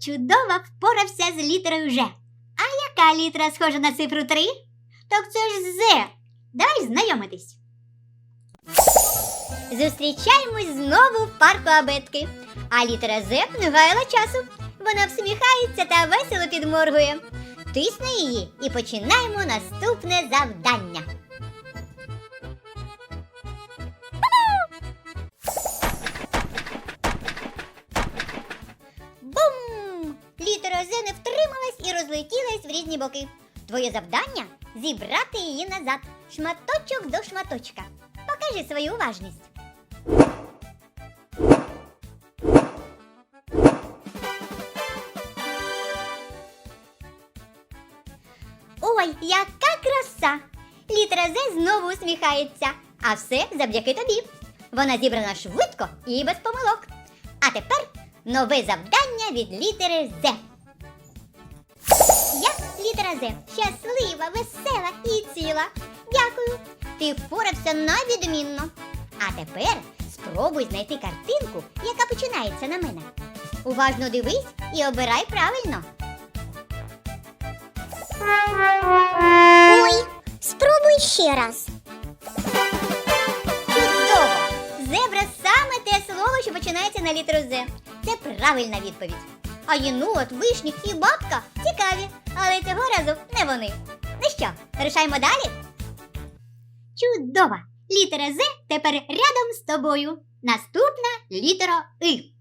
чудово впорався з літерою Ж. А яка літера схожа на цифру 3? Так це ж З. Давай знайомитись. Зустрічаємось знову в парку абетки. А літера З не гаяла часу. Вона всміхається та весело підморгує. Тисни її і починаємо наступне завдання. Літера не втрималась і розлетілась в різні боки. Твоє завдання зібрати її назад, шматочок до шматочка. Покажи свою уважність. Ой, яка краса! Літера З знову усміхається, а все завдяки тобі. Вона зібрана швидко і без помилок. А тепер нове завдання від літери З. З. Щаслива, весела і ціла. Дякую. Ти впорався навідмінно. А тепер спробуй знайти картинку, яка починається на мене. Уважно дивись і обирай правильно. Ой, спробуй ще раз. Чудово! Зебра саме те слово, що починається на літеру З. Це правильна відповідь. А єнот, вишні і бабка цікаві, але цього разу не вони. Ну що, рушаємо далі? Чудово! Літера З тепер рядом з тобою. Наступна літера И.